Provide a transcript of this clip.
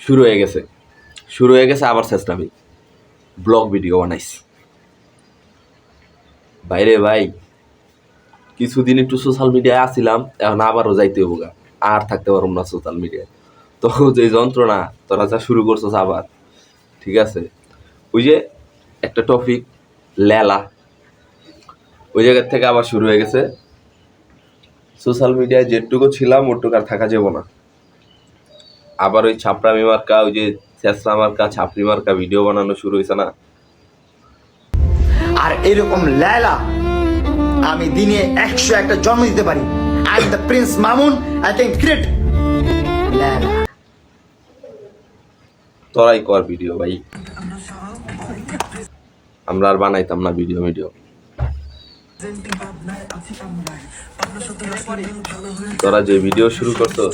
শুরু হয়ে গেছে। শুরু হয়ে গেছে আবার চেষ্টামি ব্লগ ভিডিও বানাইছি বাইরে ভাই, কিছুদিন একটু সোশ্যাল মিডিয়ায় আসছিলাম এখন আবারও যাইতে হব। আর থাকতে পারব না সোশ্যাল মিডিয়ায় তো যে যন্ত্রণা, তোরা যা শুরু করছিস আবার। ঠিক আছে? ওই যে একটা টপিক লেলা। ওই জায়গার থেকে আবার শুরু হয়ে গেছে। সোশ্যাল মিডিয়ায় যেটুকু ছিলাম ওটুকু আর থাকা যাব না। আবার ওই ছাপড়ামি মার্কা ওই যে চেঁচড়া মার্কা ছাপড়ি মার্কা ভিডিও বানানো শুরু হয়েছে না। আর এরকম লেলা আমি দিনে একশো একটা জন্ম দিতে পারি। I the prince Mamun I can create তোরাই কর ভিডিও ভাই। আমরা আর বানাইতাম না ভিডিও ভিডিও। তোরা যে ভিডিও শুরু করতো?